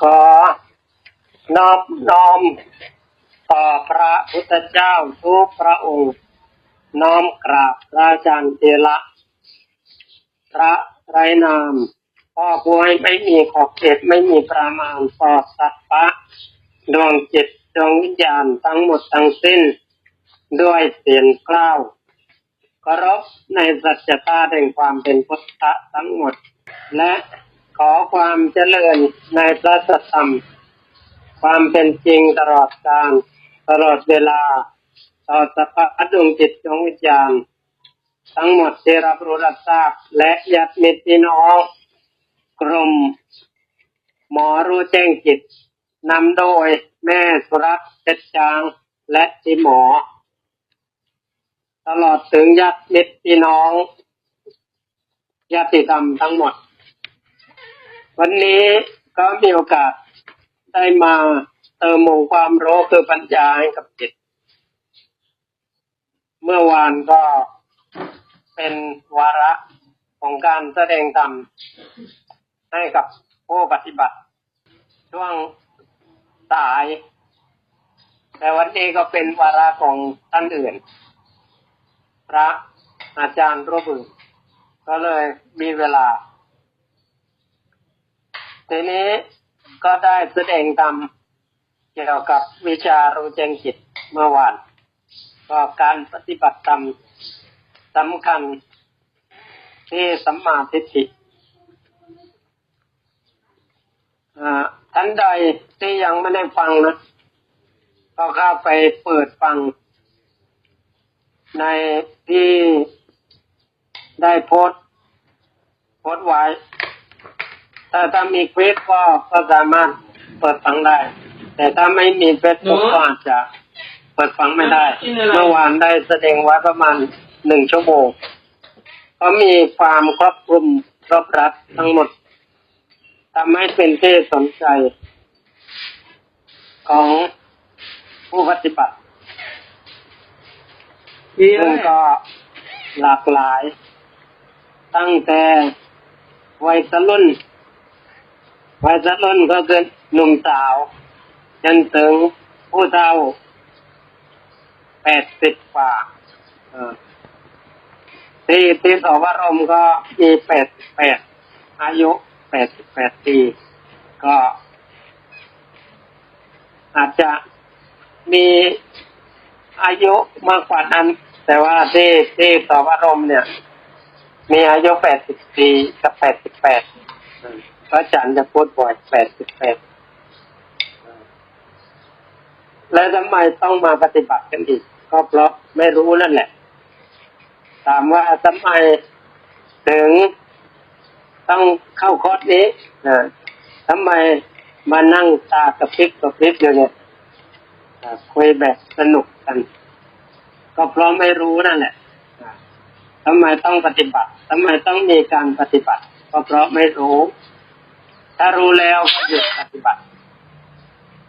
ขอนอบน้อมต่อพระพุทธเจ้าทุกพระองค์น้อมกราบพระอาจารย์เจระพระไรนามพ่อผู้ให้ไม่มีขอบเขตไม่มีประมาณต่อสัตว์ปะดวงจิตดวงวิญญาณทั้งหมดทั้งสิ้น ด้วยเสียงกล้าวเคารพในสัจธาแห่งความเป็นพุทธะทั้งหมด และ ขอความเจริญในพระสัทธรรม ความเป็นจริงตลอดกาลตลอดเวลาต่อสภาพดวงจิตดวงวิญญาณทั้งหมดที่รับรู้รับทราบและญาติมิตรพี่น้องกรมหมอรู้แจ้งจิตนำโดยแม่สุรัตน์เพชรจางและที่หมอ ตลอดถึงญาติมิตรพี่น้องญาติธรรมทั้งหมด วันนี้ก็มีโอกาสได้มาเติมมงความรู้คือปัญญาให้กับจิต เมื่อวานก็เป็นวาระของการแสดงธรรมให้กับผู้ปฏิบัติ ช่วงสาย แต่วันนี้ก็เป็นวาระของท่านอื่น พระอาจารย์รูปอื่นก็เลยมีเวลา ทีนี้ก็ได้แสดงธรรมเกี่ยวกับวิชารู้แจ้งจิตเมื่อวานก็การปฏิบัติธรรมสำคัญที่สัมมาทิฏฐิท่านใดที่ยังไม่ได้ฟังนะก็เข้าไปเปิดฟัง ในที่ได้โพสต์โพสไว้ ถ้าถ้ามีเฟซก็ก็สามารถเปิดฟังได้ แต่ถ้าไม่มีเฟซบุ๊กก็อาจจะเปิดฟังไม่ได้ เมื่อวานได้แสดงไว้ประมาณหนึ่งชั่วโมงก็มีความครอบคลุมรอบรัดทั้งหมดทำให้เป็นที่สนใจ ของผู้ปฏิบัติซึ่งก็หลากหลาย ตั้งแต่วัยรุ่น วัยรุ่นก็คือหนุ่มสาวจนถึงผู้เฒ่าแปดสิบกว่าที่ที่สวรมก็มีแปดแปดอายุแปดสิบแปดปีก็ อาจจะมีอายุมากกว่านั้น แต่ว่าที่ที่สวรมเนี่ย มีอายุแปดสิบปีกับแปดสิบแปด พระอาจารย์จะพูดบ่อยแปดสิบแปดแล้วทำไมต้องมาปฏิบัติกันอีก ก็เพราะไม่รู้นั่นแหละ ถามว่าทำไมถึงต้องเข้าคอร์สนี้นะทำไมมานั่งตากระพริบกระพริบอยู่เนี่ยคุยแบบสนุกกัน ก็เพราะไม่รู้นั่นแหละทำไมต้องปฏิบัติทำไมต้องมีการปฏิบัติ ก็เพราะไม่รู้ ถ้ารู้แล้วก็หยุดปฏิบัติ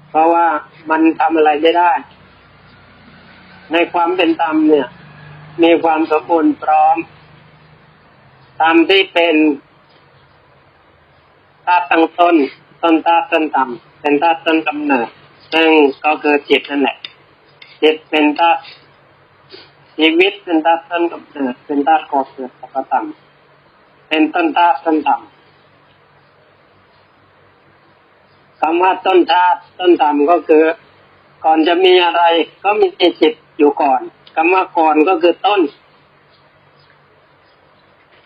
เพราะว่ามันทำอะไรไม่ได้ ในความเป็นธรรมเนี่ย มีความสมบูรณ์พร้อมธรรมที่เป็นธาตุตั้งต้นต้นธาตุต้นธรรมเป็นธาตุต้นกำเนิดซึ่งก็คือจิตนั่นแหละจิตเป็นธาตุชีวิตเป็นธาตุต้นกำเนิดเป็นธาตุก่อเกิดสัพพธรรมเป็นต้นธาตุต้นธรรม คำว่าต้นธาตุต้นธรรมก็คือ ก่อนจะมีอะไรก็มีจิตอยู่ก่อนคำว่าก่อนก็คือต้น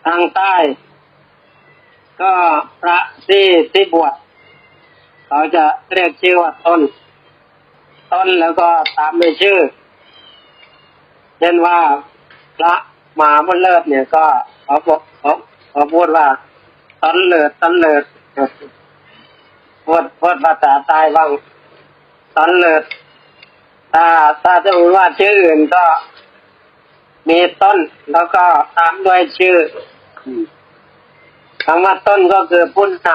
ทางใต้ ก็พระที่ที่บวชเขาจะเรียกชื่อว่าต้น ต้นแล้วก็ตามด้วยชื่อเช่นว่าพระมหาบุญเลิศเนี่ยก็เขาบอกเขาเขาพูดว่าต้นเลิศต้นเลิศ พูดพูดภาษาใต้บ้างต้นเลิศถ้าถ้าจะพูดว่าชื่ออื่นก็มีต้นแล้วก็ตามด้วยชื่อคำว่าต้นก็คือผู้น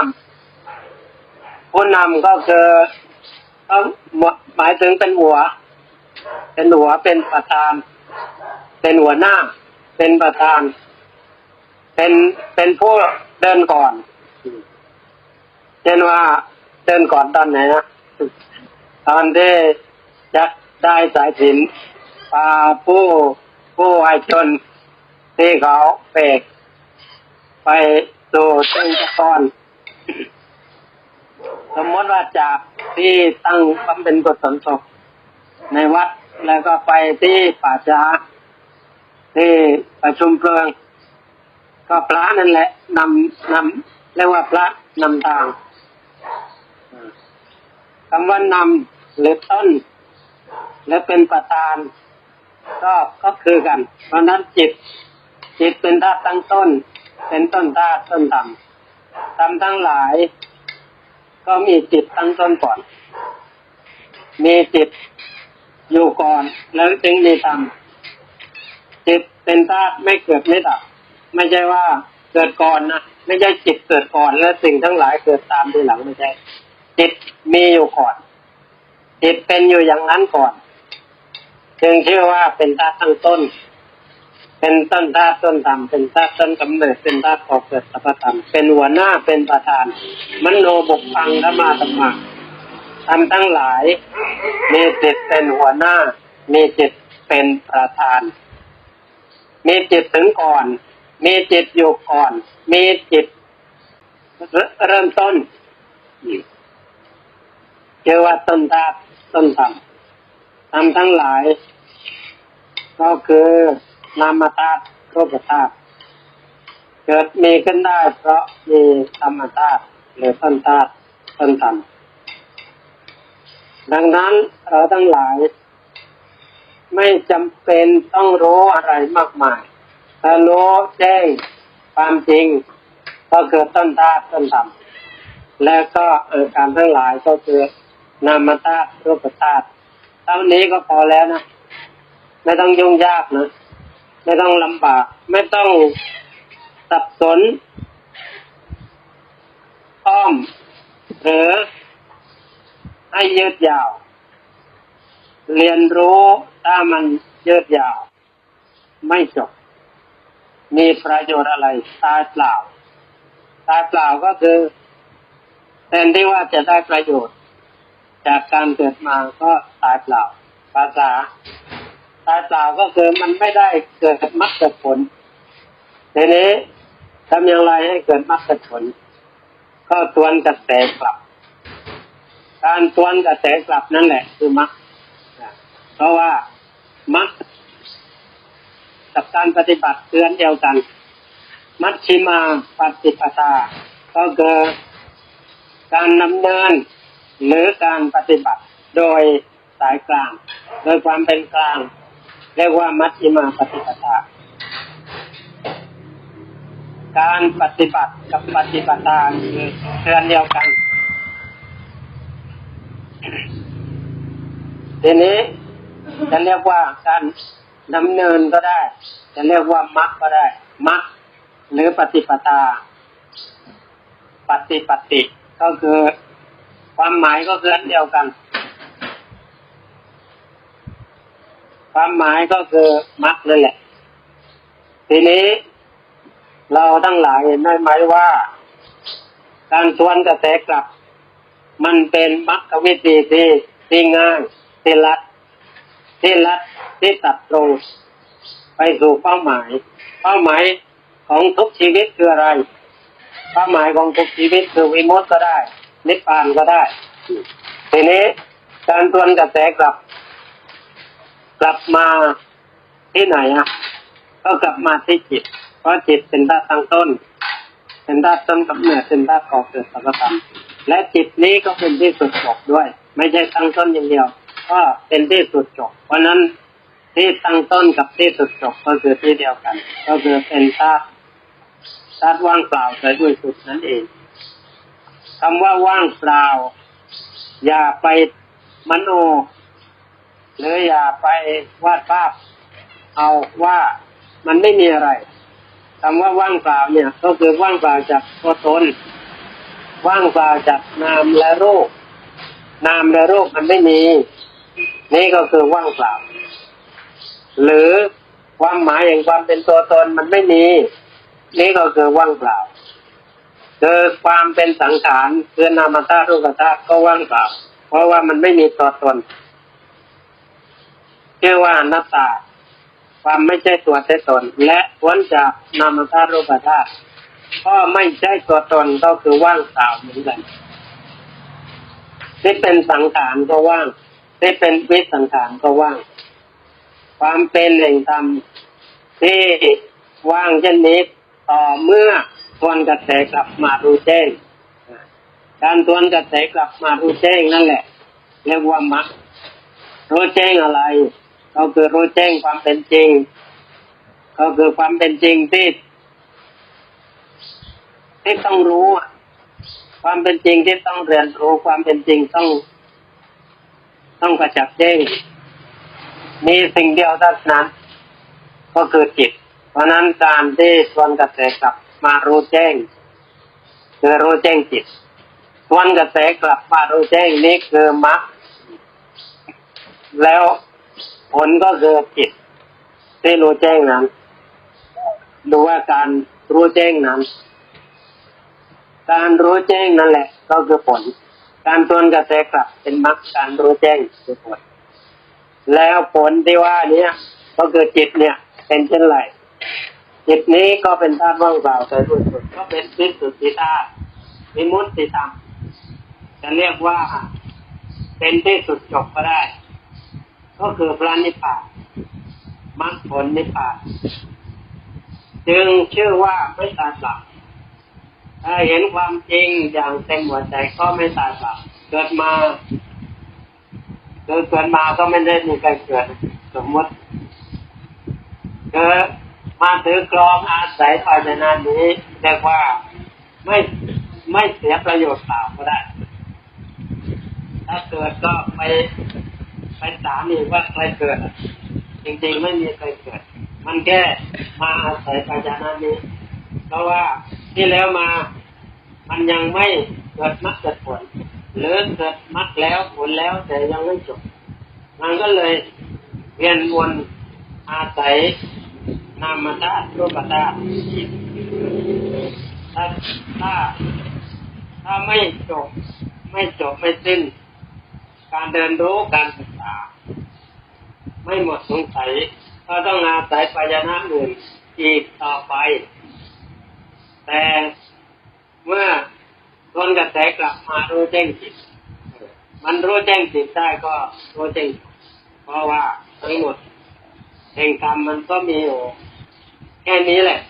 ำผู้นำก็คือต้องหมายถึงเป็นหัว เป็นหัวเป็นประธาน เป็นหัวหน้า เป็นประธาน เป็นเป็นผู้เดินก่อนเช่นว่า เต้นก่อนตอนไหนนะตอนที่จะได้สายสินพาผู้ผู้ให้ชนที่เขาเปกไปสู่เต้นตะกอนสมมติว่าจากที่ตั้งบำเพ็ญกุศลศพในวัดแล้วก็ไปที่ป่าช้าที่ประชุมเพลิง ก็พระนั่นแหละนำนำเรียกว่าพระนำทาง คำว่านำหรือต้น และเป็นประธาน ก็ก็คือกัน เพราะนั้นจิต จิตเป็นธาตุตั้งต้น เป็นต้นธาตุต้นธรรมธรรมทั้งหลาย ก็มีจิตตั้งต้นก่อน มีจิตอยู่ก่อน แล้วจึงมีธรรมจิตเป็นธาตุไม่เกิดไม่ดับ ไม่ใช่ว่าเกิดก่อนนะไม่ใช่จิตเกิดก่อน แล้วสิ่งทั้งหลายเกิดตามทีหลังไม่ใช่ จิตมีอยู่ก่อน จิตเป็นอยู่อย่างนั้นก่อน จึงชื่อว่าเป็นธาตุตั้งต้น เป็นต้นธาตุต้นธรรมเป็นธาตุต้นกำเนิดเป็นธาตุก่อเกิดสัพพธรรมเป็นหัวหน้าเป็นประธาน มโนบุกพังธรรมาธรรมาทำทั้งหลาย มีจิตเป็นหัวหน้า มีจิตเป็นประธาน มีจิตถึงก่อน มีจิตอยู่ก่อน มีจิตเริ่มต้น เรียกว่าต้นธาตุต้นธรรมธรรมทั้งหลาย ก็คือนามธาตุรูปธาตุเกิดมีขึ้นได้เพราะมีธรรมธาตุหรือต้นธาตุต้นธรรมดังนั้นเราทั้งหลาย ไม่จำเป็นต้องรู้อะไรมากมายถ้ารู้แจ้งความจริง ก็คือต้นธาตุต้นธรรมแล้วก็อาการทั้งหลายก็คือ นามธาตุรูปธาตุเท่านี้ก็พอแล้วนะ ไม่ต้องยุ่งยากนะ ไม่ต้องลำบาก ไม่ต้องสับสนอ้อม หรือให้ยืดยาว เรียนรู้ถ้ามันยืดยาว ไม่จบ มีประโยชน์อะไรตายเปล่าตายเปล่าก็คือแทนที่ว่าจะได้ประโยชน์ จากการเกิดมาก็ตายเปล่า ภาษา ตายเปล่าก็คือมันไม่ได้เกิดมรรคผลทีนี้ทำอย่างไรให้เกิดมรรคผลก็ตวนกระแสกลับ การตวนกระแสกลับนั่นแหละ คือมรรคเพราะว่ามรรคกับการปฏิบัติเตือนเดียวกัน มัชชิมาปฏิปทาก็คือการนำเนิน หรือการปฏิบัติโดยสายกลาง โดยความเป็นกลาง เรียกว่ามัชชิมาปฏิปทาการปฏิบัติกับปฏิปทาคือเตือนเดียวกัน ทีนี้จะเรียกว่าการดำเนินก็ได้ จะเรียกว่ามรรคก็ได้มรรคหรือปฏิปทา ปฏิปติก็คือ ความหมายก็คืออันเดียวกัน ความหมายก็คือมรรคนั่นแหละ ทีนี้ เราทั้งหลายเห็นได้ไหมว่า การทวนกระแสกลับ มันเป็นมรรควิธีที่ที่ง่ายที่รัดที่รัดที่ตัดตรงไปสู่เป้าหมาย เป้าหมายของทุกชีวิตคืออะไร เป้าหมายของทุกชีวิตคือวิมุตติก็ได้ นิพพานก็ได้ทีนี้การทวนกระแสกลับ กลับมาที่ไหนอะก็กลับมาที่จิต เพราะจิตเป็นธาตุตั้งต้น เป็นธาตุต้นกำเนิดเป็นธาตุก่อเกิดสังขารและจิตนี้ก็เป็นที่สุดจบด้วย ไม่ใช่ตั้งต้นอย่างเดียวก็เป็นที่สุดจบ เพราะนั้นที่ตั้งต้นกับที่สุดจบก็คือที่เดียวกัน ก็คือเป็นธาตุธาตุว่างเปล่าแต่ด้วยสุดนั่นเอง คำว่าว่างเปล่า อย่าไปมโน หรืออย่าไปวาดภาพ เอาว่ามันไม่มีอะไรคำว่าว่างเปล่าเนี่ย ก็คือว่างเปล่าจากตัวตนว่างเปล่าจากนามและรูปนามและรูปมันไม่มี นี่ก็คือว่างเปล่า หรือความหมายแห่างความเป็นตัวตนมันไม่มี นี่ก็คือว่างเปล่า คือความเป็นสังขารคือนามธาตุรูปธาตุก็ว่างเปล่าเพราะว่ามันไม่มีตัวตนชื่อว่านัตตา ความไม่ใช่ตัวใช่ตน และพ้นจากนามธาตุรูปธาตุก็ไม่ใช่ตัวตนก็คือว่างเปล่าเหมือนกันที่เป็นสังขารก็ว่างที่เป็นวิสังขารก็ว่าง ความเป็นแห่งธรรมที่ว่างเช่นนี้ต่อเมื่อ ทวนกระแสกลับมารู้แจ้งการทวนกระแสกลับมารู้แจ้งนั่นแหละเรียกว่ามรรครู้แจ้งอะไร ก็คือรู้แจ้งความเป็นจริง ก็คือความเป็นจริงที่ที่ต้องรู้ความเป็นจริงที่ต้องเรียนรู้ความเป็นจริงต้อง ต้องกระจับแจ้งมีสิ่งเดียวเท่านั้น ก็คือจิต เพราะนั้นการที่ชวนกระแสกลับ มารู้แจ้งคือรู้แจ้งจิตชวนกระแสกลับมารู้แจ้งนี้คือมรรคแล้วผลก็คือจิตที่รู้แจ้งนั้นดูว่าการรู้แจ้งนั้น การรู้แจ้งนั่นแหละ ก็คือผล การทวนกระแสกลับเป็นมรรคการรู้แจ้งคือผล แล้วผลที่ว่านี้ก็คือจิตเนี่ย เป็นเช่นไร จิตนี้ก็เป็นธาตุว่างเปล่าแต่รู้สุดก็เป็นวิสุทธิธาตุวิมุตติธรรมจะเรียกว่า เป็นที่สุดจบก็ได้ ก็คือพระนิพพานมรรคผลนิพพานจึงชื่อว่าไม่ตายเปล่าถ้าเห็นความจริงอย่างเต็มหัวใจก็ไม่ตายเปล่าเกิดมาเกิดเกิดมาก็ไม่ได้มีใครเกิดสมมติเกิด มาถือกรองอาศัยภายในนั้นนี้เรียกว่าไม่ไม่เสียประโยชน์เปล่าก็ได้ ถ้าเกิดก็ไปไปถามอีกว่าใครเกิด จริงๆไม่มีใครเกิด มันแค่มาอาศัยภายในนั้นนี้ เพราะว่าที่แล้วมามันยังไม่เกิดมรรคเกิดผลหรือเกิดมรรคแล้วผลแล้วแต่ยังไม่จบ มันก็เลยเวียนวนอาศัย นามธาตุรูปธาตุถ้าถ้าถ้าไม่จบไม่จบไม่สิ้น การเดินรู้การศึกษา ไม่หมดสงสัยก็ต้องอาศัยปัญญาอื่นอีกต่อไป แต่เมื่อทนกระแสกลับมารู้แจ้งจิต มันรู้แจ้งจิตได้ก็รู้แจ้งเพราะว่าทั้งหมดแห่งกรรมมันก็มีอยู่ ค่นี้แหละ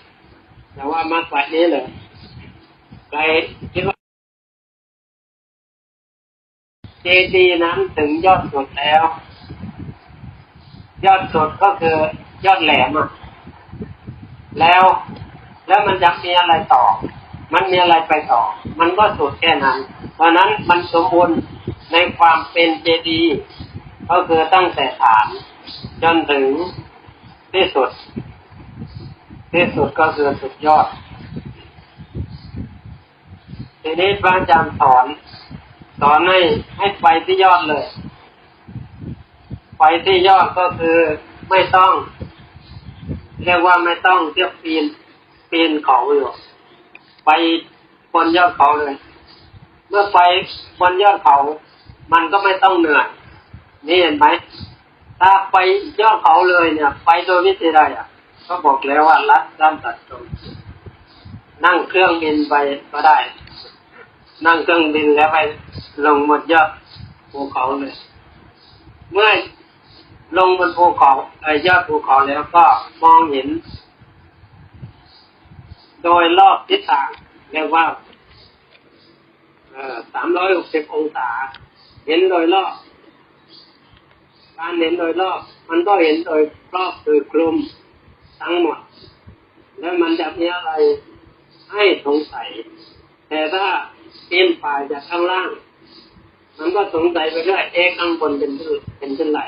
แต่ว่ามากกว่านี้เลยใครคิดว่าเจดีนั้นถึงยอดสุดแล้ว ยอดสุดก็คือยอดแหลมอะแล้วแล้วมันจะมีอะไรต่อ มันมีอะไรไปต่อ มันก็สุดแค่นั้น เพราะนั้นมันสมบูรณ์ในความเป็นเจดีย์ก็คือตั้งแต่ฐาน จนถึงที่สุด ที่สุดก็คือสุดยอด ทีนี้พระอาจารย์สอน สอนให้ให้ไปที่ยอดเลย ไปที่ยอดก็คือไม่ต้อง เรียกว่าไม่ต้องเที่ยวปีนปีนเขาอยู่ไปบนยอดเขาเลย เมื่อไปบนยอดเขา มันก็ไม่ต้องเหนื่อยนี่เห็นไหมถ้าไปยอดเขาเลยเนี่ย ไปโดยวิธีใดอะ ก็บอกแล้วว่ารัดด้านตัดตรงนั่งเครื่องบินไปก็ได้ นั่งเครื่องบินแล้วไปลงบนยอดภูเขาเลย เมื่อลงบนภูเขาไอ้ยอดภูเขาแล้วก็มองเห็น โดยรอบทิศทางเรียกว่าสามร้อยหกสิบองศา เห็นโดยรอบ การเห็นโดยรอบ มันก็เห็นโดยรอบคือคลุม ทั้งหมด แล้วมันจะมีอะไรให้สงสัย แต่ถ้าเป็นฝ่ายจากข้างล่าง มันก็สงสัยไปเรื่อยเอ๊ะข้างบนเป็นเป็นเช่นไร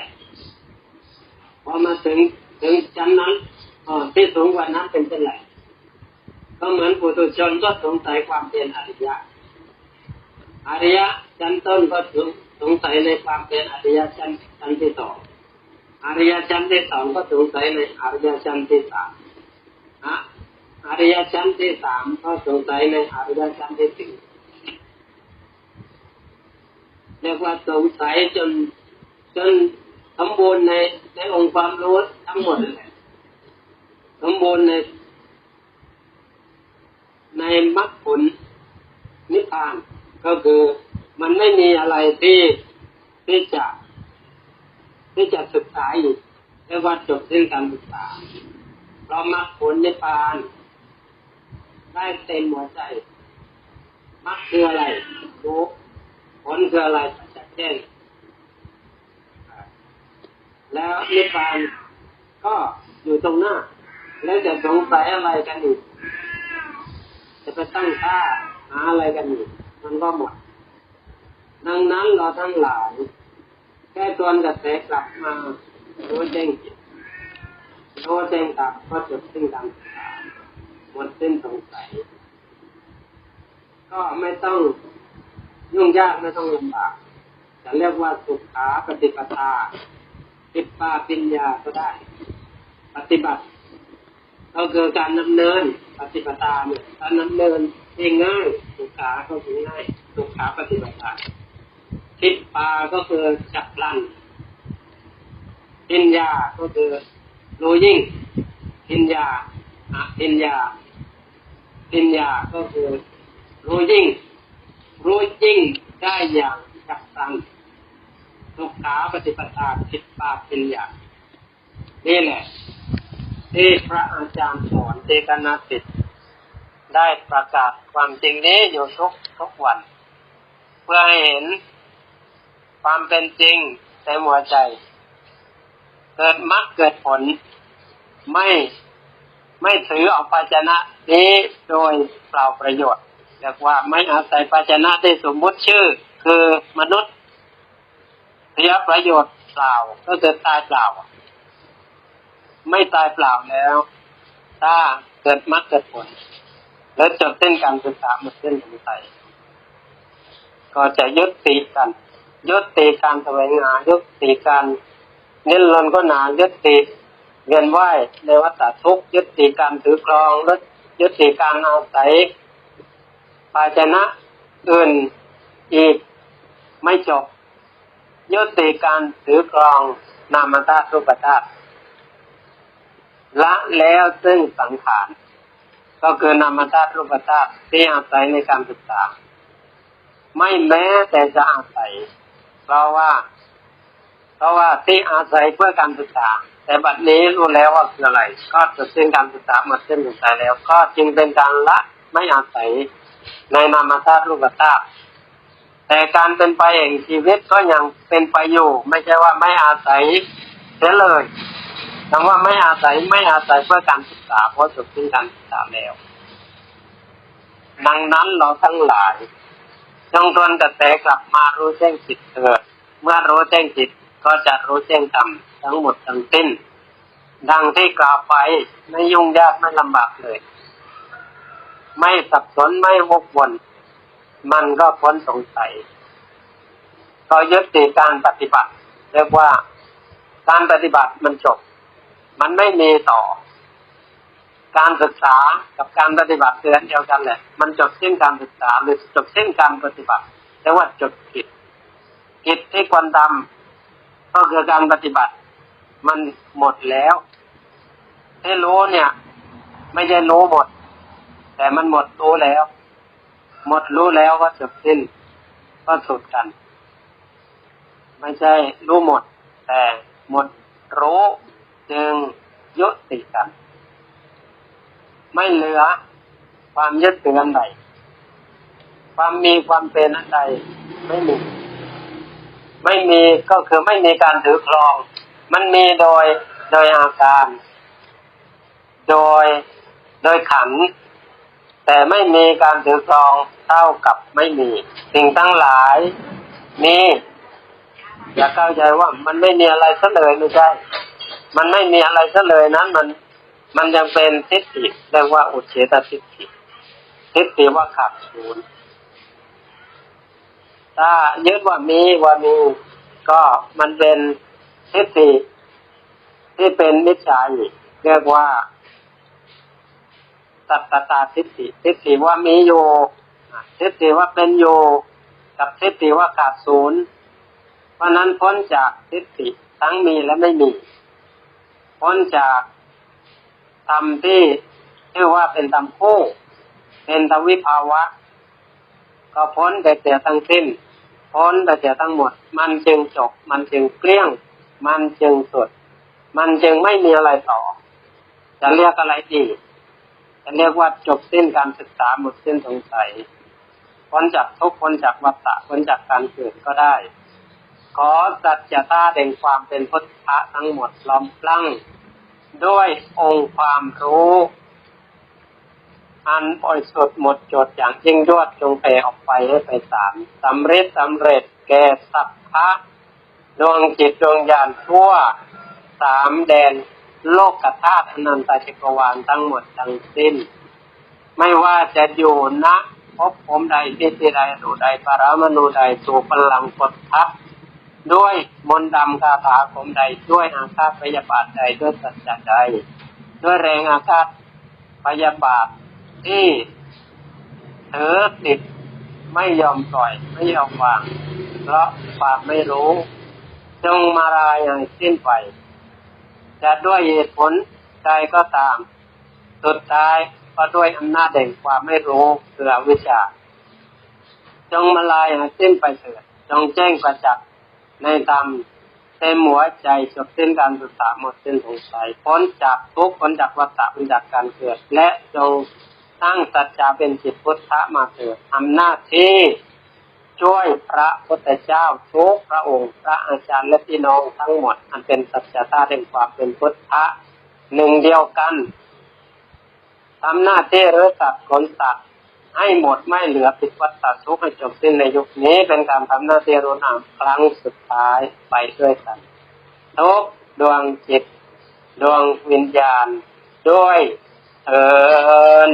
พอมาถึงถึงชั้นนั้นอ๋อที่สูงกว่านั้นเป็นเช่นไรก็เหมือนปุถุชนก็สงสัยความเป็นอริยะอริยะชั้นต้นก็สงสัยในความเป็นอริยะชั้นชั้นที่สอง อริยชั้นที่สองก็สงสัยในอริยชั้นที่สามนะอริยชั้นที่สามก็สงสัยในอริยชั้นที่สี่เรียกว่าสงสัยจนจนสมบูรณ์ในในองค์ความรู้ทั้งหมดเละสมบูรณ์ในในมรรคผลนิพพานก็คือมันไม่มีอะไรที่ที่จะ ที่จะศึกษาอยู่เรียกว่าจบสิ้นการศึกษาเรามรรคผลในิพพาน ได้เต็มหัวใจมรรคคืออะไรรู้ผลคืออะไรจัดแจ้งแล้วนิพพานก็อยู่ตรงหน้า แล้วจะสงสัยอะไรกันอีกจะไปตั้งค่าหาอะไรกันอีกมันก็หมด ดังนั้นเราทั้งหลาย แค่ตวนกระแสกลับมารู้แจ้งจิตรู้แจ้งกลับก็จบสิ้นการศึกษาหมดสิ้นสงสัย ก็ไม่ต้องยุ่งยากไม่ต้องลำบากจะเรียกว่าสุขาปฏิปทาปิปาปิญญาก็ได้ ปฏิบัติก็คือการดำเนินปฏิปทาเนี่ยการดำเนินง่ายสุขาก็คือง่ายสุขาปฏิป ทาปิปาก็คือจับลันปิญญาก็คือรู้ยิ่งปิญญาอะปิญญาปิญญาก็คือรู้ยิ่ง รู้ยิ่งได้อย่างจับตันสุขาปฏิปทาปิปาปิญญานี่แหละที่พระอาจารย์สอนเทกนาติดได้ประกาศความจริงนี้อยู่ทุกทุกวัน เพื่อให้เห็น ความเป็นจริงในหัวใจ เกิดมรรคเกิดผล ไม่ไม่ถือเอาภาชนะนี้โดยเปล่าประโยชน์เรียกว่าไม่อาศัยภาชนะที่สมมุติชื่อ คือมนุษย์เสียประโยชน์เปล่าก็เกิดตายเปล่า ไม่ตายเปล่าแล้ว ถ้าเกิดมรรคเกิดผล แล้วจบเส้นการศึกษาหมดเส้นสงสัยก็จะยุติกัน ยุติการแสวงหายุติการเน้นรนก็หนายุติเวียนว่ายในวัฏทุกยุติการถือครองและยุติการอาศัยภาชนะอื่นอีกไม่จบยุติการถือครองนามธาตุรูปธาตุละแล้วซึ่งสังขารก็คือนามธาตุรูปธาตุที่อาศัยในการศึกษา ไม่แม้แต่จะอาศัย เพราะว่า เพราะว่าที่อาศัยเพื่อการศึกษา แต่บัดนี้รู้แล้วว่าคืออะไร ก็จะสิ้นการศึกษาหมดสิ้นศึกษาแล้ว ก็จึงเป็นการละไม่อาศัยในนามธาตุรูปธาตุแต่การเป็นไปแห่งชีวิตก็ยังเป็นไปอยู่ ไม่ใช่ว่าไม่อาศัยเสียเลยคำว่าไม่อาศัยไม่อาศัยเพื่อการศึกษาเพราะจบสิ้นการศึกษาแล้ว ดังนั้นเราทั้งหลาย จงทวนกระแสกลับมารู้แจ้งจิตเถิดเมื่อรู้แจ้งจิตก็จะรู้แจ้งธรรมทั้งหมดทั้งสิ้น ดังที่กล่าวไปไม่ยุ่งยากไม่ลำบากเลย ไม่สับสนไม่วกวนมันก็พ้นสงสัยก็ยึดติการปฏิบัติ เรียกว่าการปฏิบัติมันจบ มันไม่มีต่อ การศึกษากับการปฏิบัติเตือนเดียวกันแหละ มันจบสิ้นการศึกษาหรือจบสิ้นการปฏิบัติเรียกว่าจบกิจกิจที่ควรทำก็คือการปฏิบัติ มันหมดแล้วที่รู้เนี่ย ไม่ใช่รู้หมด แต่มันหมดรู้แล้ว หมดรู้แล้วก็จบสิ้นก็สุดกัน ไม่ใช่รู้หมด แต่หมดรู้จึงยุติกัน ไม่เหลือ ความยึดถืออันใด ความมีความเป็นอันใด ไม่มี ไม่มีก็คือไม่มีการถือครอง มันมีโดยโดยอาการ โดยโดยขัน แต่ไม่มีการถือครองเท่ากับไม่มี สิ่งทั้งหลายมีอย่าเข้าใจว่ามันไม่มีอะไรซะเลยไม่ใช่ มันไม่มีอะไรซะเลยนั้นมัน มันยังเป็นทิฏฐิเรียกว่าอุเฉตทิฏฐิทิฏฐิว่าขาดศูนย์ถ้ายึดว่ามีว่ามีก็มันเป็นทิฏฐิที่เป็นมิจฉาอีกเรียกว่าสัตตาทิฏฐิทิฏฐิว่ามีอยู่ทิฏฐิว่าเป็นอยู่กับทิฏฐิว่าขาดศูนย์เพราะนั้นพ้นจากทิฏฐิทั้งมีและไม่มี พ้นจาก ธรรมที่เรียกว่าเป็นธรรมคู่ เป็นธรรมวิภาวะ ก็พ้นแต่เสียทั้งสิ้น พ้นแต่เสียทั้งหมด มันจึงจบ มันจึงเกลี้ยง มันจึงสุด มันจึงไม่มีอะไรต่อ จะเรียกอะไรดีจะเรียกว่าจบสิ้นการศึกษาหมดสิ้นสงสัยพ้นจากทุกพ้นจากวัฏฏะพ้นจากการเกิดก็ได้ ขอสัจตาแห่งความเป็นพุทธะทั้งหมดล้อมพลัง ด้วยองค์ความรู้ อันบริสุทธิ์หมดจดอย่างยิ่งยวดจงแผ่ออกไปให้ไปสามสำเร็จสำเร็จแก่สัพพะดวงจิตดวงญาณทั่วสามแดนโลกกธาตุอนันตจักรวาลทั้งหมดทั้งสิ้น ไม่ว่าจะอยู่ณพภูมิใดที่ใดดูใดปรามาณูใดสู่พลังกดทับ ด้วยมนต์ดำคาถาคมใด ด้วยอาฆาตพยาบาทใดด้วยสัจจะใด ด้วยแรงอาฆาตพยาบาทที่เธอติดไม่ยอมปล่อยไม่ยอมวาง เพราะความไม่รู้ จงมาลายอย่างสิ้นไปจะด้วยเหตุผลใดก็ตาม สุดท้ายก็ด้วยอำนาจแห่งความไม่รู้คืออวิชชา จงมาลายให้สิ้นไปเถิดจงแจ้งประจักษ ในธรรมเต็มหัวใจจบสิ้นการศึกษาหมดสิ้นสงสัยพ้นจากทุกพ้นจากวัฏฏะพ้นจากการเกิด และจงตั้งสัจจะเป็นจิตพุทธะมาเถิดทำหน้าที่ช่วยพระพุทธเจ้าทุกพระองค์พระอาจารย์และพี่น้องทั้งหมด อันเป็นสัจธาตุแห่งความเป็นพุทธะหนึ่งเดียวกันทำหน้าที่รือสัตว์ขนสัตว์ ให้หมดไม่เหลือปิดวัฏทุกข์ให้จบสิ้นในยุคนี้เป็นการทำหน้าที่รุนามครั้งสุดท้ายไปด้วยกันทุกดวงจิต ดวงวิญญาณด้วยเอิน